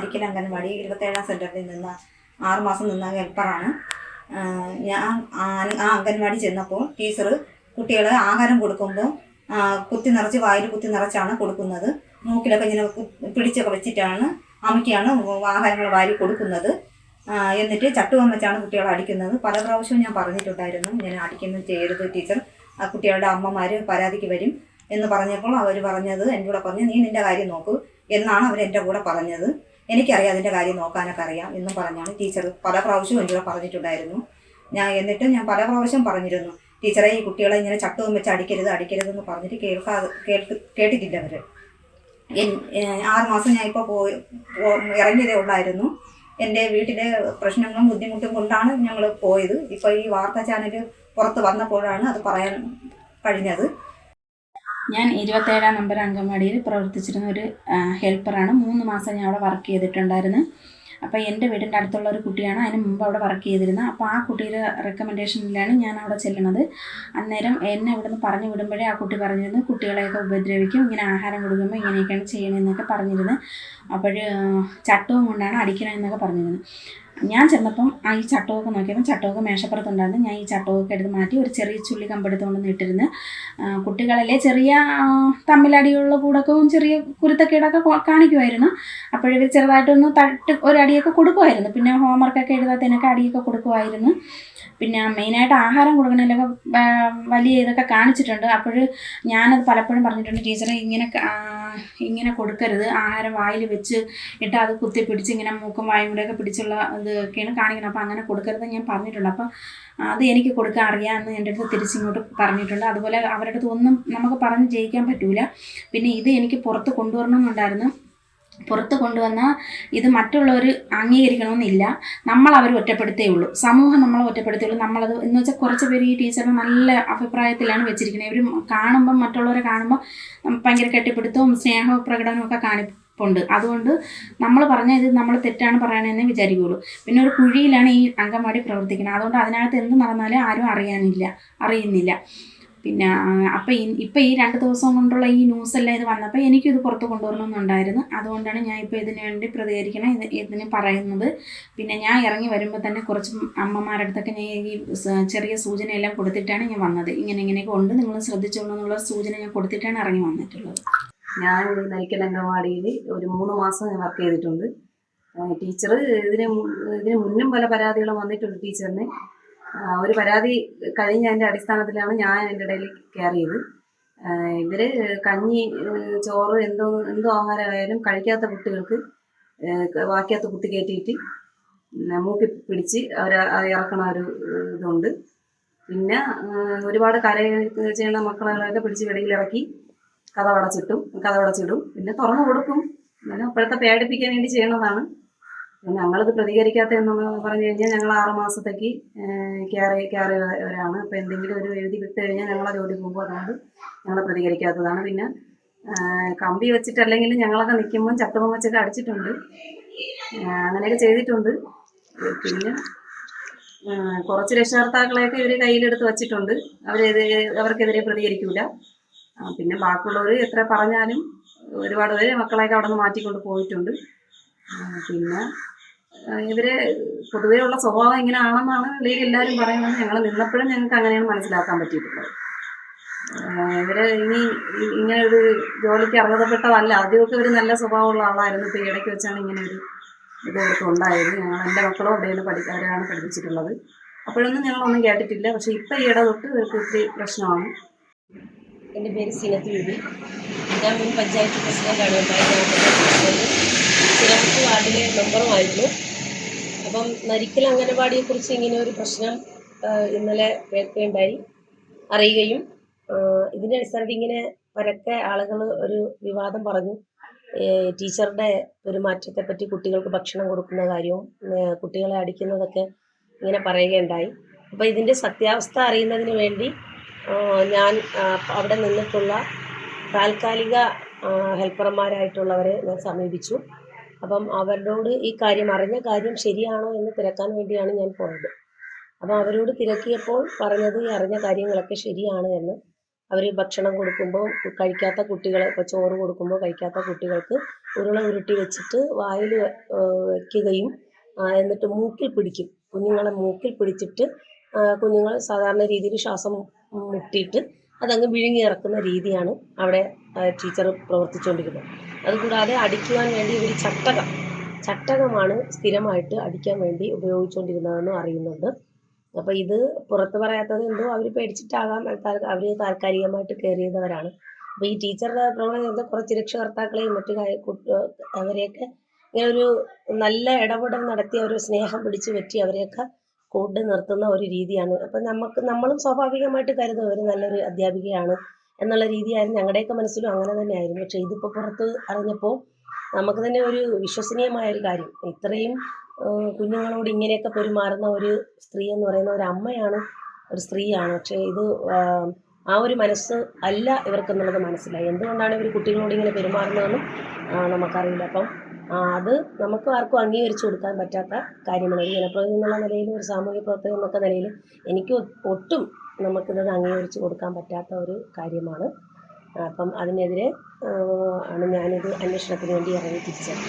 അരിക്കൽ അംഗൻവാടി ഇരുപത്തേഴാം സെന്ററിൽ നിന്ന് ആറുമാസം നിന്ന ഹെൽപ്പറാണ്. ഞാൻ ആ അംഗൻവാടി ചെന്നപ്പോൾ ടീച്ചർ കുട്ടികളെ ആഹാരം കൊടുക്കുമ്പോൾ കുത്തി നിറച്ച് വായിൽ കുത്തി നിറച്ചാണ് കൊടുക്കുന്നത്. മൂക്കിലൊക്കെ ഇങ്ങനെ പിടിച്ചൊക്കെ വെച്ചിട്ടാണ് അമ്മയ്ക്കാണ് ആഹാരങ്ങൾ വാരി കൊടുക്കുന്നത്. എന്നിട്ട് ചട്ടുവം വെച്ചാണ് കുട്ടികളെ അടിക്കുന്നത്. പല പ്രാവശ്യവും ഞാൻ പറഞ്ഞിട്ടുണ്ടായിരുന്നു ഞാൻ അടിക്കുന്നത് ചെയ്യരുത് ടീച്ചർ. ആ കുട്ടികളുടെ അമ്മമാർ പരാതിക്ക് വരും. എന്ന് പറഞ്ഞപ്പോൾ അവർ പറഞ്ഞത് എന്റെ കൂടെ പറഞ്ഞു നീ നിന്റെ കാര്യം നോക്കൂ എന്നാണ് അവർ എന്റെ കൂടെ പറഞ്ഞത്. എനിക്കറിയാം അതിന്റെ കാര്യം നോക്കാനൊക്കെ അറിയാം എന്നും പറഞ്ഞാണ് ടീച്ചർ പല പ്രാവശ്യം എന്നോട് പറഞ്ഞിട്ടുണ്ടായിരുന്നു. ഞാൻ എന്നിട്ട് ഞാൻ പല പ്രാവശ്യം പറഞ്ഞിരുന്നു ടീച്ചറെ ഈ കുട്ടികളെ ഇങ്ങനെ ചട്ടവും വെച്ച് അടിക്കരുത് അടിക്കരുതെന്ന് പറഞ്ഞിട്ട് കേൾക്കാതെ കേൾക്ക് കേട്ടിട്ടില്ല അവർ ആറ് മാസം ഞാൻ ഇപ്പോൾ പോയി ഇറങ്ങിയതേ ഉള്ളായിരുന്നു. എന്റെ വീട്ടിലെ പ്രശ്നങ്ങളും ബുദ്ധിമുട്ടും കൊണ്ടാണ് ഞങ്ങൾ പോയത്. ഇപ്പോൾ ഈ വാർത്താ ചാനൽ പുറത്ത് വന്നപ്പോഴാണ് അത് പറയാൻ കഴിഞ്ഞത്. ഞാൻ ഇരുപത്തേഴാം നമ്പർ അംഗൻവാടിയിൽ പ്രവർത്തിച്ചിരുന്ന ഒരു ഹെൽപ്പറാണ്. മൂന്ന് മാസം ഞാൻ അവിടെ വർക്ക് ചെയ്തിട്ടുണ്ടായിരുന്നു. അപ്പോൾ എന്റെ വീടിന്റെ അടുത്തുള്ള ഒരു കുട്ടിയാണ്. അതിന് മുമ്പ് അവിടെ വർക്ക് ചെയ്തിരുന്നത്. അപ്പോൾ ആ കുട്ടിയുടെ റെക്കമെൻഡേഷനിലാണ് ഞാൻ അവിടെ ചെല്ലുന്നത്. അന്നേരം എന്നെ ഇവിടുന്ന് പറഞ്ഞു വിടുമ്പോഴേ ആ കുട്ടി പറഞ്ഞിരുന്നു കുട്ടികളെയൊക്കെ ഉപദ്രവിക്കും ഇങ്ങനെ ആഹാരം കൊടുക്കുമ്പോൾ ഇങ്ങനെയൊക്കെയാണ് ചെയ്യണമെന്നൊക്കെ പറഞ്ഞിരുന്നത് അപ്പോൾ ചട്ടവും കൊണ്ടാണ് അടിക്കണമെന്നൊക്കെ പറഞ്ഞിരുന്നത് ഞാൻ ചെന്നപ്പം ആ ഈ ചട്ടമൊക്കെ നോക്കിയപ്പോൾ ചട്ടമൊക്കെ മേശപ്പുറത്തുണ്ടായിരുന്നു. ഞാൻ ഈ ചട്ടമൊക്കെ എടുത്ത് മാറ്റി ഒരു ചെറിയ ചുള്ളി കമ്പെടുത്തുകൊണ്ട് ഇട്ടിരുന്ന് കുട്ടികളല്ലേ ചെറിയ തമ്മിലടിയുള്ള കൂടൊക്കെ ചെറിയ കുരുത്തക്കേടൊക്കെ കാണിക്കുമായിരുന്നു അപ്പോഴിവർ ചെറുതായിട്ടൊന്ന് തട്ട് ഒരടിയൊക്കെ കൊടുക്കുമായിരുന്നു പിന്നെ ഹോംവർക്കൊക്കെ എഴുതാത്തതിനൊക്കെ അടിയൊക്കെ കൊടുക്കുമായിരുന്നു പിന്നെ മെയിനായിട്ട് ആഹാരം കൊടുക്കണതിലൊക്കെ വലിയ ഇതൊക്കെ കാണിച്ചിട്ടുണ്ട്. അപ്പോൾ ഞാനത് പലപ്പോഴും പറഞ്ഞിട്ടുണ്ട് ടീച്ചറെ ഇങ്ങനെ ഇങ്ങനെ കൊടുക്കരുത്. ആഹാരം വായിൽ വെച്ച് ഇട്ട് അത് കുത്തി പിടിച്ച് ഇങ്ങനെ മൂക്കും വായും കൂടെയൊക്കെ പിടിച്ചുള്ള ഇതൊക്കെയാണ് കാണിക്കുന്നത്. അപ്പോൾ അങ്ങനെ കൊടുക്കരുത് ഞാൻ പറഞ്ഞിട്ടുണ്ട്. അപ്പോൾ അത് എനിക്ക് കൊടുക്കാൻ അറിയാമെന്ന് എന്റെ അടുത്ത് തിരിച്ചിങ്ങോട്ട് പറഞ്ഞിട്ടുണ്ട്. അതുപോലെ അവരുടെ അടുത്ത് ഒന്നും നമുക്ക് പറഞ്ഞ് ജയിക്കാൻ പറ്റൂല. പിന്നെ ഇത് എനിക്ക് പുറത്ത് കൊണ്ടുവരണമെന്നുണ്ടായിരുന്നു. പുറത്ത് കൊണ്ടുവന്നാൽ ഇത് മറ്റുള്ളവർ അംഗീകരിക്കണമെന്നില്ല. നമ്മൾ അവർ ഒറ്റപ്പെടുത്തേ ഉള്ളൂ. സമൂഹം നമ്മളെ ഒറ്റപ്പെടുത്തേ ഉള്ളൂ. നമ്മളത് എന്ന് വെച്ചാൽ കുറച്ച് പേര് ഈ ടീച്ചർ നല്ല അഭിപ്രായത്തിലാണ് വെച്ചിരിക്കുന്നത്. ഇവർ കാണുമ്പം മറ്റുള്ളവരെ കാണുമ്പോൾ ഭയങ്കര കെട്ടിപ്പിടുത്തവും സ്നേഹ പ്രകടനവും ഒക്കെ കാണിപ്പുണ്ട്. അതുകൊണ്ട് നമ്മൾ പറഞ്ഞ ഇത് നമ്മൾ തെറ്റാണ് പറയണമെന്നേ വിചാരിക്കുകയുള്ളൂ. പിന്നെ ഒരു കുഴിയിലാണ് ഈ അംഗൻവാടി പ്രവർത്തിക്കുന്നത്. അതുകൊണ്ട് അതിനകത്ത് എന്ത് നടന്നാലും ആരും അറിയാനില്ല അറിയുന്നില്ല. പിന്നെ അപ്പം ഇപ്പം ഈ രണ്ട് ദിവസം കൊണ്ടുള്ള ഈ ന്യൂസ് എല്ലാം ഇത് വന്നപ്പോൾ എനിക്കിത് പുറത്ത് കൊണ്ടുവരണമെന്നുണ്ടായിരുന്നു. അതുകൊണ്ടാണ് ഞാൻ ഇപ്പോൾ ഇതിന് വേണ്ടി പ്രതികരിക്കണം ഇത് ഇതിന് പറയുന്നത്. പിന്നെ ഞാൻ ഇറങ്ങി വരുമ്പോൾ തന്നെ കുറച്ച് അമ്മമാരുടെ അടുത്തൊക്കെ ഞാൻ ഈ ചെറിയ സൂചനയെല്ലാം കൊടുത്തിട്ടാണ് ഞാൻ വന്നത്. ഇങ്ങനെ ഇങ്ങനെയൊക്കെ ഉണ്ട് നിങ്ങൾ ശ്രദ്ധിച്ചോളൂ എന്നുള്ള സൂചന ഞാൻ കൊടുത്തിട്ടാണ് ഇറങ്ങി വന്നിട്ടുള്ളത്. ഞാൻ നയിക്കൽ അംഗൻവാടിയിൽ ഒരു മൂന്ന് മാസം ഞാൻ വർക്ക് ചെയ്തിട്ടുണ്ട്. ടീച്ചർ ഇതിന് ഇതിന് മുന്നും പല പരാതികളും വന്നിട്ടുണ്ട് ടീച്ചറിന്. ഒരു പരാതി കഴിഞ്ഞ എന്റെ അടിസ്ഥാനത്തിലാണ് ഞാൻ എന്റെ ഇടയിൽ കയറിയത്. ഇവർ കഞ്ഞി ചോറ് എന്തോ എന്തോ ആഹാരമായാലും കഴിക്കാത്ത കുട്ടികൾക്ക് ഏഹ് വാക്കകത്ത് കുത്തി കയറ്റിയിട്ട് മൂക്കി പിടിച്ച് അവർ ഇറക്കണ ഒരു ഇതുണ്ട്. പിന്നെ ഒരുപാട് കരയൊക്കെ ചെയ്യുന്ന മക്കളെയൊക്കെ പിടിച്ച് വെളിയിലിറക്കി കഥവടച്ചിട്ടും കഥവടച്ചിടും പിന്നെ തുറന്നു കൊടുക്കും. പിന്നെ അപ്പോഴത്തെ പേടിപ്പിക്കാൻ വേണ്ടി ചെയ്യണതാണ്. ഞങ്ങളിത് പ്രതികരിക്കാത്ത എന്ന് പറഞ്ഞു കഴിഞ്ഞാൽ ഞങ്ങൾ ആറ് മാസത്തേക്ക് കയറി കയറിയവരാണ് അപ്പോൾ എന്തെങ്കിലും ഒരു എഴുതി വിട്ട് കഴിഞ്ഞാൽ ഞങ്ങളെ ജോലി പോകുമ്പോൾ അതുകൊണ്ട് ഞങ്ങൾ പ്രതികരിക്കാത്തതാണ്. പിന്നെ കമ്പി വെച്ചിട്ടല്ലെങ്കിൽ ഞങ്ങളൊക്കെ നിൽക്കുമ്പോൾ ചട്ടുകം വെച്ചൊക്കെ അടിച്ചിട്ടുണ്ട്. ആ, അങ്ങനെയൊക്കെ ചെയ്തിട്ടുണ്ട്. പിന്നെ കുറച്ച് രക്ഷകർത്താക്കളെയൊക്കെ ഇവർ കയ്യിലെടുത്ത് വച്ചിട്ടുണ്ട്. അവരെതിരെ അവർക്കെതിരെ പ്രതികരിക്കൂല. ആ, പിന്നെ ബാക്കിയുള്ളവർ എത്ര പറഞ്ഞാലും ഒരുപാട് പേര് മക്കളെയൊക്കെ അവിടെ നിന്ന് മാറ്റിക്കൊണ്ട് പോയിട്ടുണ്ട്. പിന്നെ ആ, ഇവർ പൊതുവേ ഉള്ള സ്വഭാവം ഇങ്ങനെ അല്ലെങ്കിൽ എല്ലാവരും പറയുന്നത്. ഞങ്ങൾ നിന്നപ്പോഴും ഞങ്ങൾക്ക് അങ്ങനെയാണ് മനസ്സിലാക്കാൻ പറ്റിയിട്ടുള്ളത്. ഇവർ ഇനി ഇങ്ങനെ ഒരു ജോലിക്ക് അർഹതപ്പെട്ടതല്ല. ആദ്യമൊക്കെ ഒരു നല്ല സ്വഭാവമുള്ള ആളായിരുന്നു. ഇപ്പോൾ ഇടയ്ക്ക് വെച്ചാണ് ഇങ്ങനെ ഒരു ഇത് ഇവർക്ക് ഉണ്ടായത്. ഞങ്ങൾ എന്റെ മക്കളും അവിടെയാണ് പഠി പഠിപ്പിച്ചിട്ടുള്ളത്. അപ്പോഴൊന്നും ഞങ്ങളൊന്നും കേട്ടിട്ടില്ല. പക്ഷെ ഇപ്പം ഈ ഇട തൊട്ട് ഇവർക്ക് ഒത്തിരി പ്രശ്നമാണ്. എന്റെ പേര് സിനത്തി ഞാൻ മുൻ പഞ്ചായത്ത് പ്രസിഡന്റാണ് ഉണ്ടായിരുന്നത് ചിലമ്പ് വാർഡിലെ മെമ്പറുമായിരുന്നു അപ്പം നരിക്കൽ അംഗനവാടിയെക്കുറിച്ച് ഇങ്ങനെ ഒരു പ്രശ്നം ഇന്നലെ കേൾക്കുകയുണ്ടായി. അറിയുകയും ഇതിന്റെ അടിസ്ഥാനത്തിൽ ഇങ്ങനെ പരക്കെ ആളുകൾ ഒരു വിവാദം പറഞ്ഞു. ടീച്ചറുടെ പെരുമാറ്റത്തെ പറ്റി കുട്ടികൾക്ക് ഭക്ഷണം കൊടുക്കുന്ന കാര്യവും കുട്ടികളെ അടിക്കുന്നതൊക്കെ ഇങ്ങനെ പറയുകയുണ്ടായി. അപ്പോൾ ഇതിന്റെ സത്യാവസ്ഥ അറിയുന്നതിന് വേണ്ടി ഞാൻ അവിടെ നിന്നിട്ടുള്ള താൽക്കാലിക ഹെൽപ്പർമാരായിട്ടുള്ളവരെ ഞാൻ സമീപിച്ചു. അപ്പം അവരോട് ഈ കാര്യം അറിഞ്ഞ കാര്യം ശരിയാണോ എന്ന് തിരക്കാൻ വേണ്ടിയാണ് ഞാൻ പോയത്. അപ്പം അവരോട് തിരക്കിയപ്പോൾ പറഞ്ഞത് ഈ അറിഞ്ഞ കാര്യങ്ങളൊക്കെ ശരിയാണ് എന്ന്. അവർ ഭക്ഷണം കൊടുക്കുമ്പോൾ കഴിക്കാത്ത കുട്ടികളെ ഇപ്പോൾ ചോറ് കൊടുക്കുമ്പോൾ കഴിക്കാത്ത കുട്ടികൾക്ക് ഉരുള ഉരുട്ടി വെച്ചിട്ട് വായിൽ വയ്ക്കുകയും എന്നിട്ട് മൂക്കിൽ പിടിക്കും. കുഞ്ഞുങ്ങളെ മൂക്കിൽ പിടിച്ചിട്ട് കുഞ്ഞുങ്ങൾ സാധാരണ രീതിയിൽ ശ്വാസം മുട്ടിയിട്ട് അതങ്ങ് വിഴുങ്ങി ഇറക്കുന്ന രീതിയാണ് അവിടെ ടീച്ചർ പ്രവർത്തിച്ചുകൊണ്ടിരുന്നത്. അതുകൂടാതെ അടിക്കുവാൻ വേണ്ടി ഒരു ചട്ടകം ചട്ടകമാണ് സ്ഥിരമായിട്ട് അടിക്കാൻ വേണ്ടി ഉപയോഗിച്ചുകൊണ്ടിരുന്നതെന്നും അറിയുന്നുണ്ട്. അപ്പോൾ ഇത് പുറത്ത് പറയാത്തത് എന്തോ അവർ പേടിച്ചിട്ടാകാം. അവർ താൽക്കാലികമായിട്ട് കയറിയതവരാണ് അപ്പോൾ ഈ ടീച്ചറുടെ പ്രവണത കുറച്ച് രക്ഷകർത്താക്കളെയും മറ്റു അവരെയൊക്കെ ഇങ്ങനെ ഒരു നല്ല ഇടപെടൽ നടത്തി ഒരു സ്നേഹം പിടിച്ചു പറ്റി അവരെയൊക്കെ കൂട്ടി നിർത്തുന്ന ഒരു രീതിയാണ്. അപ്പം നമുക്ക് നമ്മളും സ്വാഭാവികമായിട്ട് കരുതും. അവർ നല്ലൊരു അധ്യാപികയാണ്. എന്നുള്ള രീതിയായിരുന്നു ഞങ്ങളുടെയൊക്കെ മനസ്സിലും അങ്ങനെ തന്നെയായിരുന്നു. പക്ഷേ ഇതിപ്പോൾ പുറത്ത് അറിഞ്ഞപ്പോൾ നമുക്ക് തന്നെ ഒരു വിശ്വസനീയമായ ഒരു കാര്യം. ഇത്രയും കുഞ്ഞുങ്ങളോട് ഇങ്ങനെയൊക്കെ പെരുമാറുന്ന ഒരു സ്ത്രീ എന്ന് പറയുന്ന ഒരു അമ്മയാണ് ഒരു സ്ത്രീയാണ്. പക്ഷേ ഇത് ആ, ഒരു മനസ്സ് അല്ല ഇവർക്കെന്നുള്ളത് മനസ്സിലായി. എന്തുകൊണ്ടാണ് ഇവർ കുട്ടികളോട് ഇങ്ങനെ പെരുമാറുന്നതെന്നും നമുക്കറിയില്ല. അപ്പം അത് നമുക്ക് ആർക്കും അംഗീകരിച്ചു കൊടുക്കാൻ പറ്റാത്ത കാര്യമാണ്. ഒരു ജനപ്രതിനിധി എന്നുള്ള നിലയിൽ ഒരു സാമൂഹ്യ പ്രവർത്തകൻ എന്നൊക്കെ നിലയിൽ എനിക്ക് ഒട്ടും നമുക്കിത് അംഗീകരിച്ചു കൊടുക്കാൻ പറ്റാത്ത ഒരു കാര്യമാണ്. അപ്പം അതിനെതിരെ ആണ് ഞാനിത് അന്വേഷണത്തിന് വേണ്ടി ഇറങ്ങി തിരിച്ചത്.